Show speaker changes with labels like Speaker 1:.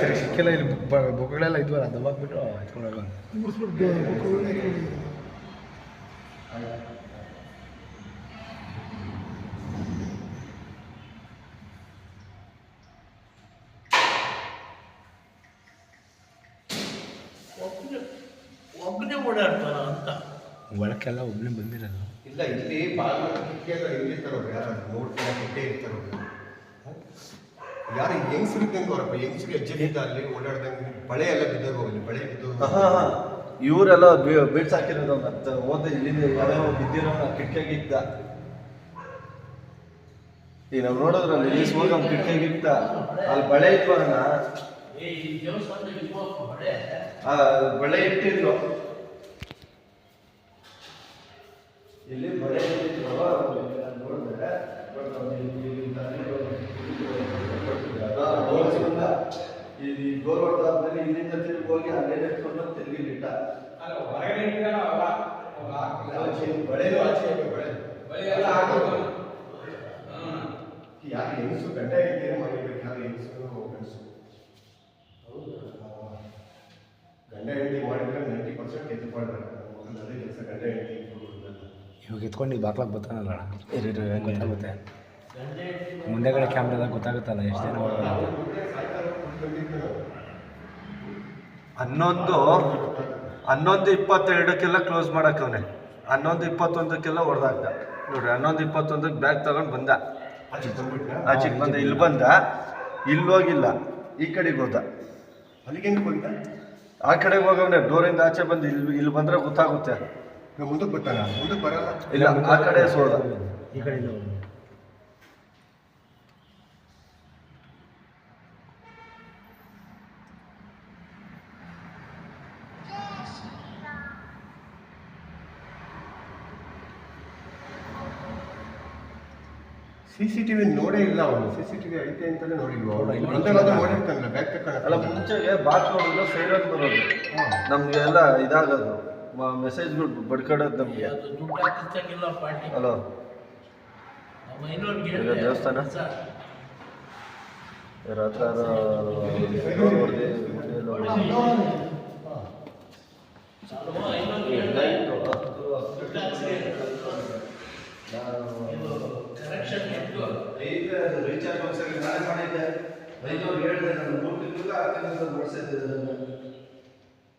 Speaker 1: ತಿರ್ಗಿ ಸಿಕ್ಕಿಲ್ಲ ಇಲ್ಲಿ ಬುಕ್ ಬುಕ್ಗಳೆಲ್ಲ ಇದ್ವಲ್ಲ ದಬ್ಬಾಕ್ಬಿಟ್ಟು ಎತ್ಕೊಂಡು ಹೋಗೋಣ
Speaker 2: ಒಬ್ಬನೇ ಒಬ್ಬನೇ ಓಡಾಡ್ತಾರ ಅಂತ.
Speaker 1: ಒಳಕ್ಕೆಲ್ಲ ಒಬ್ಬನೇ ಬಂದಿರಲ್ಲ.
Speaker 3: ಇಲ್ಲ ಇಲ್ಲಿ ಬಾಗಿಲು ಕಿಟಕಿ ಇಲ್ಲಿರ್ತಾರೆ ಅವ್ರು ಯಾರು ನೋಡ್ತಾರೆ ಕಿಟ್ಟೆ ಯಾರು ಹೆಂಗಸ್ರು ಇದ್ದಂಗೆ ಅವರಪ್ಪ? ಹೆಂಗಸ್ರು ಹೆಜ್ಜೆ ಬಿದ್ದ ಅಲ್ಲಿ ಓಡಾಡ್ದಂಗೆ ಬಳೆ ಎಲ್ಲ ಬಿದ್ದಾಗ ಹೋಗಲಿ ಬಳೆ ಬಿದ್ದು
Speaker 4: ಇವರೆಲ್ಲ ಬಿಡ್ಸ್ ಹಾಕಿರೋದು ಮತ್ತೆ ಓದ ಇಲ್ಲಿಂದ ಯಾವ್ಯಾವ ಬಿದ್ದಿರೋ ಕಿಟಕಿಯಾಗಿ ಇದ್ದ ಈಗ ನಾವು ನೋಡೋದ್ರಲ್ಲಿ ಇಲ್ಲಿ ಹೋಗಿ ಅವ್ನು ಕಿಟಕಿಯಾಗಿ ಇದ್ದ ಅಲ್ಲಿ ಬಳೆ ಇತ್ತು ಅಣ್ಣ.
Speaker 2: ಏ ಈ ದೇವಸ್ಥಾನದ ಇರುವ ಹೊಡೆ
Speaker 4: ಆ ಬಳೆ ಇಟ್ಟಿದ್ರು ಇಲ್ಲಿ ಬಳೆ ಇಟ್ಟಿದ್ರು ನೋಡಿದ್ರೆ ಈ ಡೋರ್ ಆದ್ಮೇಲೆ ಇಲ್ಲಿಂದ ತಿರುಗಿ ಹೋಗಿ ಅಲ್ಲೇ ಎತ್ಕೊಂಡು ತಿರುಗಿ ಇಟ್ಟ
Speaker 3: ಬಳೆನೂ ಆಚೆ ಇದೆ, ಬಳೆ ಯಾರು ಹೆಂಗಸು ಗಂಡ ಇದ್ದೇನೆ ಮಾಡಿರ್ಬೇಕು ಯಾರು ಹೆಂಗಸು ಗಂಡಸು ಗಂಡ ಹೆಂಡತಿ ಮಾಡಿದ್ರೆ ನೈಂಟಿ ಪರ್ಸೆಂಟ್ ಎದ್ದು ಮಾಡ್ತಾರೆ ಅದೇ ಕೆಲಸ ಗಂಡ ಹೆಂಡತಿ
Speaker 1: ಇವಾಗ ಎತ್ಕೊಂಡು ಈಗ ಬಾಕ್ಲಾಗ ಬರ್ತಾನಲ್ಲ ಇರು ಇರು ಹೆಂಗೆ ಗೊತ್ತಾಗುತ್ತೆ ಮುಂದೆಗಡೆ ಕ್ಯಾಮ್ರಾದಾಗ ಗೊತ್ತಾಗುತ್ತಲ್ಲ ಎಷ್ಟು ಜನ
Speaker 4: ಹನ್ನೊಂದು ಹನ್ನೊಂದು ಇಪ್ಪತ್ತೆರಡಕ್ಕೆಲ್ಲ ಕ್ಲೋಸ್ ಮಾಡಕ್ಕವನೆ ಹನ್ನೊಂದು ಇಪ್ಪತ್ತೊಂದಕ್ಕೆಲ್ಲ ಹೊಡೆದಾಕ್ದ ನೋಡ್ರಿ ಹನ್ನೊಂದು ಇಪ್ಪತ್ತೊಂದಕ್ಕೆ ಬ್ಯಾಗ್ ತಗೊಂಡು ಬಂದ. ಆಚೆಗೆ ಬಂದ ಇಲ್ಲಿ ಬಂದ. ಇಲ್ಲಿ ಹೋಗಿಲ್ಲ ಈ ಕಡೆಗೆ ಹೋದ.
Speaker 3: ಹೋಗಿದ್ದ?
Speaker 4: ಆ ಕಡೆಗೆ ಹೋಗವನೆ ಡೋರಿಂದ ಆಚೆ ಬಂದು ಇಲ್ಲಿ ಇಲ್ಲಿ ಬಂದ್ರೆ ಗೊತ್ತಾಗುತ್ತೆ.
Speaker 3: ಮುಂದಕ್ಕೆ ಬರ್ತಾನೆ? ಮುಂದಕ್ಕೆ ಬರಲ್ಲ?
Speaker 4: ಇಲ್ಲ ಆ ಕಡೆ ಸೋದ.
Speaker 1: ಈ ಕಡೆಯಿಂದ
Speaker 3: ಸಿ ಸಿ ಟಿವಿ ನೋಡೇ ಇಲ್ಲ ಅವನು. ಸಿ ಸಿ ಟಿವಿ ಐತೆ ಅಂತಲೇ ನೋಡಿಲ್ವ
Speaker 1: ಅವನು.
Speaker 3: ಅಂತ ನೋಡಿರ್ತಾನಲ್ಲ ಬ್ಯಾಗ್
Speaker 4: ಅಲ್ಲ
Speaker 3: ತಕೊಂಡು
Speaker 4: ಮುಂಚೆಗೆ ಬಾತ್ ನೋಡಿದ್ರೆ ಸೈರನ್ ಬರೋದು. ನಮಗೆ ಎಲ್ಲ ಇದಾಗೋದು. ಮೆಸೇಜ್ಗಳು ಬಡ್ಕಡೋದು ನಮಗೆ. ಹಲೋ. ದೇವಸ್ಥಾನ? ರಾತ್ರ
Speaker 2: ಇತ್ತು
Speaker 4: ರೀಚಾರ್ಜ್ ಒಂದ್ಸರಿ ನಾಳೆ ಮಾಡಿದ್ದೆ. ಐನೂರು ಹೇಳಿದೆ ನಾನು ಮೂರು ತಿಂಗಳು ಆರು ತಿಂಗಳು ಮಾಡಿಸಿದ್ದೆ